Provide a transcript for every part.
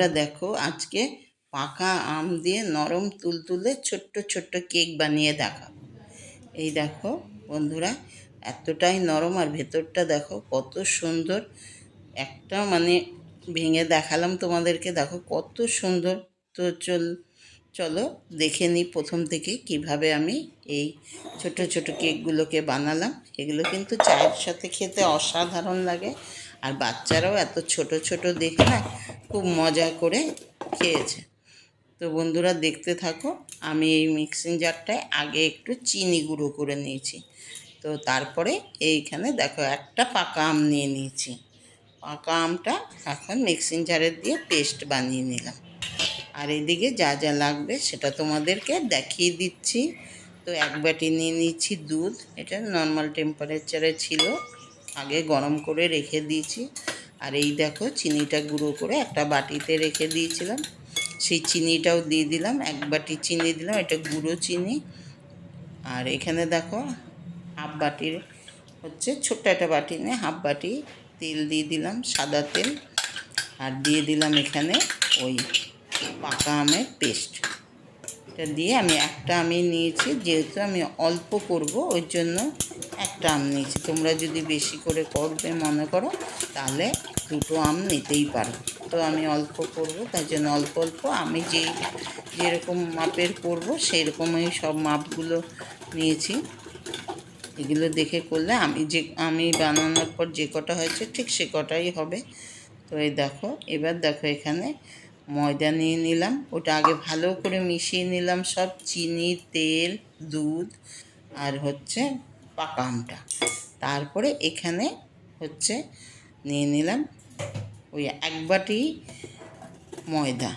বন্ধুরা দেখো, আজকে পাকা আম দিয়ে নরম তুলতুলে ছোট্ট ছোট্ট কেক বানিয়ে দেখাবো। এই দেখো বন্ধুরা, এতটাই নরম আর ভেতরটা দেখো কত সুন্দর। একটা মানে ভেঙে দেখালাম তোমাদেরকে, দেখো কত সুন্দর। তো চল, চলো দেখে নিই প্রথম থেকে কীভাবে আমি এই ছোট ছোট কেকগুলোকে বানালাম। এগুলো কিন্তু চায়ের সাথে খেতে অসাধারণ লাগে। আর বাচ্চারাও এত ছোট ছোট দেখে না খুব মজা করে খেয়েছে। তো বন্ধুরা দেখতে থাকো, আমি এই মিক্সিং জারটায় আগে একটু চিনি গুঁড়ো করে নিয়েছি। তো তারপরে এইখানে দেখো একটা পাকা আম নিয়ে নিয়েছি। পাকা আমটা এখন মিক্সিং জারের দিয়ে পেস্ট বানিয়ে নিলাম। আর এদিকে যা যা লাগবে সেটা তোমাদেরকে দেখিয়ে দিচ্ছি। তো এক বাটি নিয়ে নিচ্ছি দুধ, এটা নর্মাল টেম্পারেচারে ছিল। আগে গরম করে রেখে দিয়েছি। আর এই দেখো চিনিটা গুঁড়ো করে একটা বাটিতে রেখে দিয়েছিলাম। সেই চিনিটাও দিয়ে দিলাম, এক বাটি চিনি দিলাম, এটা গুঁড়ো চিনি। আর এখানে দেখো হাফ বাটির হচ্ছে ছোট্ট একটা বাটি নিয়ে হাফ বাটি তেল দিয়ে দিলাম, সাদা তেল। আর দিয়ে দিলাম এখানে ওই পাকা আমের পেস্ট। এটা দিয়ে আমি একটা আমি নিয়েছি, যেহেতু আমি অল্প করব, ওই জন্য একটা আম নিয়েছি। তোমরা যদি বেশি করে করবে মনে করো, তাহলে দুটো আম নিতেই পারো। তো আমি অল্প করব তার জন্য অল্প অল্প আমি যে যেরকম মাপের করব সেই রকমই সব মাপগুলো নিয়েছি। এগুলো দেখে করলে আমি যে, আমি বানানোর পর যে কটা হয়েছে, ঠিক সে কটাই হবে। তো এই দেখো, এবার দেখো এখানে ময়দা নিয়ে নিলাম, ওটা আগে ভালো করে মিশিয়ে নিলাম সব, চিনি, তেল, দুধ আর হচ্ছে পাকা আমটা। তারপরে এখানে হচ্ছে নিয়ে নিলাম ওই এক বাটি ময়দা।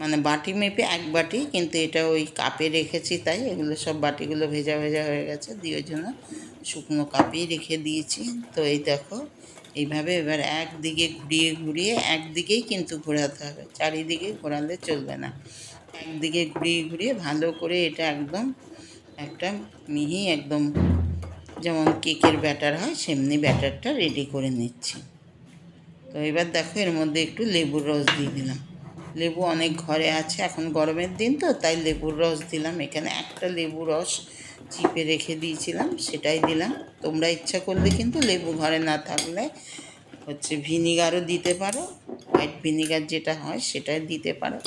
মানে বাটি মেপে এক বাটি, কিন্তু এটা ওই কাপে রেখেছি তাই, এগুলো সব বাটিগুলো ভেজা ভেজা হয়ে গেছে, দিয়ে জন্য শুকনো কাপেই রেখে দিয়েছি। তো এই দেখো এইভাবে এবার একদিকে ঘুরিয়ে ঘুরিয়ে একদিকেই কিন্তু ঘোরাতে হবে। চারিদিকে ঘোরালে চলবে না। একদিকে ঘুরিয়ে ঘুরিয়ে ভালো করে এটা একদম একটা মিহি একদম যেমন কেকের ব্যাটার হয়, সেমনি ব্যাটারটা রেডি করে নিচ্ছি। তো এবার দেখো এর মধ্যে একটু লেবুর রস দিয়ে দিলাম। লেবু অনেক ঘরে আছে, এখন গরমের দিন তো, তাই লেবুর রস দিলাম। এখানে একটা লেবু রস চিপে রেখে দিয়েছিলাম, সেটাই দিলাম। তোমরা ইচ্ছা করলে কিন্তু লেবু ঘরে না থাকলে হচ্ছে ভিনিগারও দিতে পারো, হোয়াইট ভিনিগার যেটা হয় সেটাই দিতে পারো।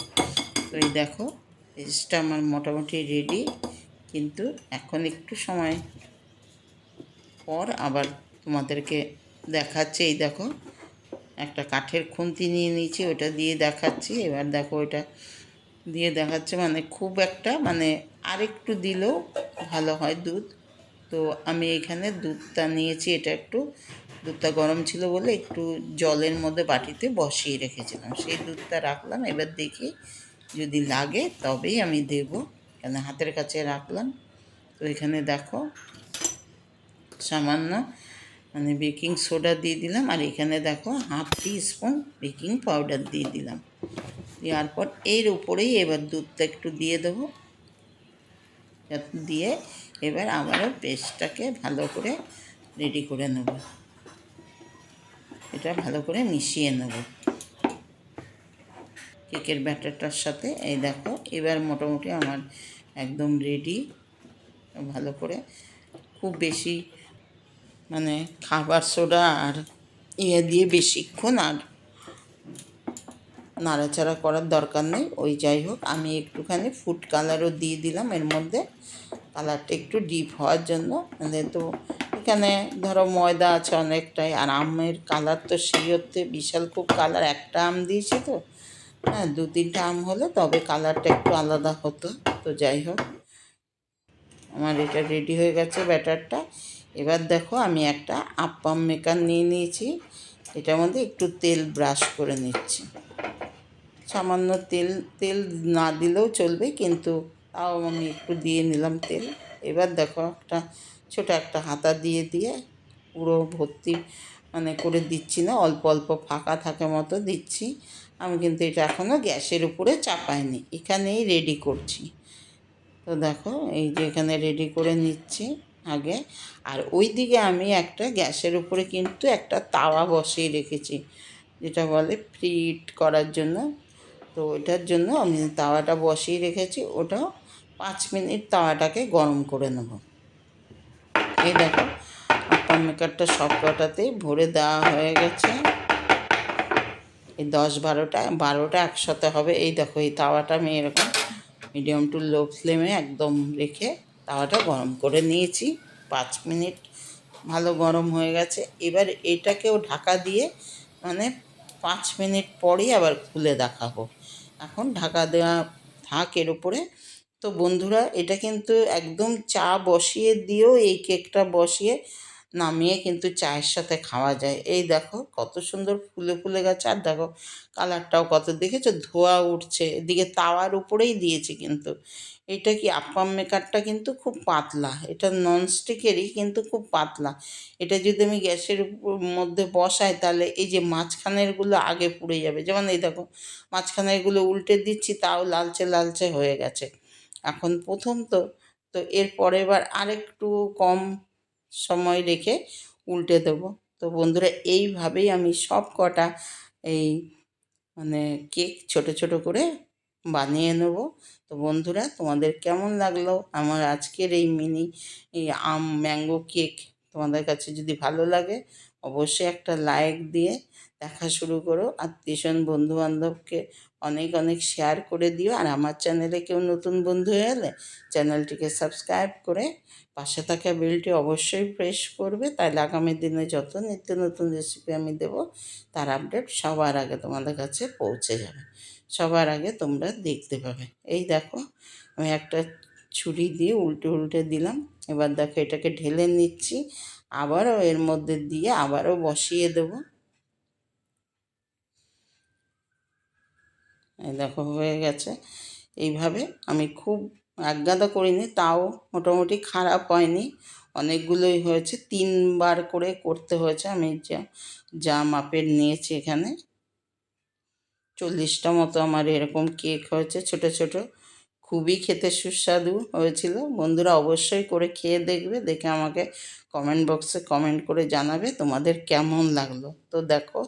তো এই দেখো, পেস্টটা আমার মোটামুটি রেডি, কিন্তু এখন একটু সময় পর আবার তোমাদেরকে দেখাচ্ছে। এই দেখো, একটা কাঠের খুন্তি নিয়ে নিয়েছি, ওটা দিয়ে দেখাচ্ছি। এবার দেখো ওটা দিয়ে দেখাচ্ছে মানে খুব একটা মানে আরেকটু দিলেও ভালো হয় দুধ। তো আমি এখানে দুধটা নিয়েছি, এটা একটু দুধটা গরম ছিল বলে একটু জলের মধ্যে বাটিতে বসিয়ে রেখেছিলাম। সেই দুধটা রাখলাম, এবার দেখি যদি লাগে তবেই আমি দেব। কেন হাতের কাছে রাখলাম। তো এখানে দেখো সামান্য মানে বেকিং সোডা দিয়ে দিলাম, আর এখানে দেখো half teaspoon baking powder দিয়ে দিলাম। দেওয়ার পর এর উপরেই এবার দুধটা একটু দিয়ে দেবো। দিয়ে এবার আবারও পেস্টটাকে ভালো করে রেডি করে নেব। এটা ভালো করে মিশিয়ে নেব। কেকের ব্যাটারটার সাথে, এই দেখো, এবার মোটামুটি আমার একদম রেডি। ভালো করে খুব বেশি মানে খাবার সোডা আর ইয়ে দিয়ে বেশিক্ষণ আর নাড়াচাড়া করার দরকার নেই, ওই যাই হোক। আমি একটুখানি ফুড কালারও দিয়ে দিলাম, এর মধ্যে কালারটা একটু ডিপ হওয়ার জন্য। মানে তো এখানে ধরো ময়দা আছে অনেকটাই, আর আমের কালার তো সেই হচ্ছে বিশাল খুব কালার একটা আম দিয়েছি তো হ্যাঁ দু তিনটা আম হলে তবে কালারটা একটু আলাদা হতো। তো যাই হোক, আমার এটা রেডি হয়ে গেছে ব্যাটারটা এবার দেখো আমি একটা আপ্পাম মেকার নিয়ে নিয়েছি, এটার মধ্যে একটু তেল ব্রাশ করে নিচ্ছি। সামান্য তেল তেল না দিলেও চলবে, কিন্তু তাও আমি একটু দিয়ে নিলাম তেল। এবার দেখো একটা ছোটো একটা হাতা দিয়ে দিয়ে পুরো ভর্তি মানে করে দিচ্ছি না, অল্প অল্প ফাঁকা থাকে মতো দিচ্ছি। আমি কিন্তু এটা এখনও গ্যাসের উপরে চাপাইনি, এখানেই রেডি করছি। তো দেখো, এই যে এখানে রেডি করে নিচ্ছি আগে। আর ওই দিকে আমি একটা গ্যাসের উপরে কিন্তু একটা তাওয়া বসিয়ে রেখেছি, যেটা বলে ফ্রিট করার জন্য। তো ওইটার জন্য আমি তাওয়াটা বসিয়ে রেখেছি, ওটাও পাঁচ মিনিট তাওয়াটাকে গরম করে নেব। এই দেখো আপ্পার মেকারটা সব কটাতেই ভরে দেওয়া হয়ে গেছে। এই দশ বারোটা বারোটা একসাথে হবে। এই দেখো, এই তাওয়াটা আমি এরকম মিডিয়াম টু লো ফ্লেমে একদম রেখে তাওয়াটা গরম করে নিয়েছি। পাঁচ মিনিট ভালো গরম হয়ে গেছে। এবার এটাকেও ঢাকা দিয়ে মানে পাঁচ মিনিট পরেই আবার খুলে দেখাবো। এখন ঢাকা দেওয়া থাক এর উপরে। তো বন্ধুরা, এটা কিন্তু একদম চা বসিয়ে দিয়েও এই কেকটা বসিয়ে নামিয়ে কিন্তু চায়ের সাথে খাওয়া যায়। এই দেখো কত সুন্দর ফুলে ফুলে গেছে। আর দেখো কালারটাও কত, দেখেছ? ধোয়া উঠছে। এদিকে তাওয়ার উপরেই দিয়েছে কিন্তু। এটা কি আপাম মেকারটা কিন্তু খুব পাতলা। এটা ননস্টিকেরই কিন্তু খুব পাতলা। এটা যদি আমি গ্যাসের মধ্যে বসাই, তাহলে এই যে মাঝখানেরগুলো আগে পুড়ে যাবে। যেমন এই দেখো, মাঝখানেরগুলো উল্টে দিচ্ছি, তাও লালচে লালচে হয়ে গেছে। এখন প্রথম তো। তো এরপরে এবার আরেকটু কম সময় রেখে উল্টে দেবো। তো বন্ধুরা, এইভাবেই আমি সব কটা এই মানে কেক ছোট ছোট করে বানিয়ে নেব। তো বন্ধুরা, তোমাদের কেমন লাগল? আমার আজকের এই মিনি, এই আম, ম্যাঙ্গো কেক তোমাদের কাছে যদি ভালো লাগে, অবশ্যই একটা লাইক দিয়ে দেখা শুরু করো। আত্মীয়স্বজন, বন্ধুবান্ধবকে অনেক অনেক শেয়ার করে দিও। আর আমার চ্যানেলে কেউ নতুন বন্ধু হয়ে এলে চ্যানেলটিকে সাবস্ক্রাইব করে পাশে থাকা বেলটি অবশ্যই প্রেস করবে। তাহলে আগামী দিনে যত নিত্য নতুন রেসিপি আমি দেব, তার আপডেট সবার আগে তোমাদের কাছে পৌঁছে যাবে। সবার আগে তোমরা দেখতে পাবে। এই দেখো, আমি একটা ছুরি দিয়ে উল্টে উল্টে দিলাম। এবার দেখো এটাকে ঢেলে নিচ্ছি। আবারও এর মধ্যে দিয়ে আবারও বসিয়ে দেবো। এই দেখো, হয়ে গেছে। এইভাবে আমি খুব একগাদা করিনি, তাও মোটামুটি খারাপ হয়নি। অনেকগুলোই হয়েছে, তিনবার করে করতে হয়েছে। আমি যা যা মাপের নিয়েছি এখানে। চল্লিশটা মতো আমার এরকম কেক হয়েছে, ছোট ছোট। খুবই খেতে সুস্বাদু হয়েছিল। বন্ধুরা অবশ্যই করে খেয়ে দেখবে, দেখে আমাকে কমেন্ট বক্সে কমেন্ট করে জানাবে তোমাদের কেমন লাগল। তো দেখো,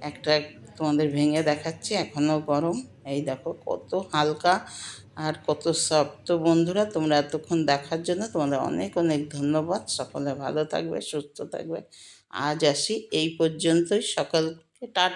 একটা তোমাদের ভেঙে দেখাচ্ছি এখনও গরম। এই দেখো কত হালকা আর কত সফট বন্ধুরা, তোমরা এতক্ষণ দেখার জন্য তোমাদের অনেক অনেক ধন্যবাদ। সকলে ভালো থাকবে, সুস্থ থাকবে। আজ আসি এই পর্যন্তই। সকালকে টাটা।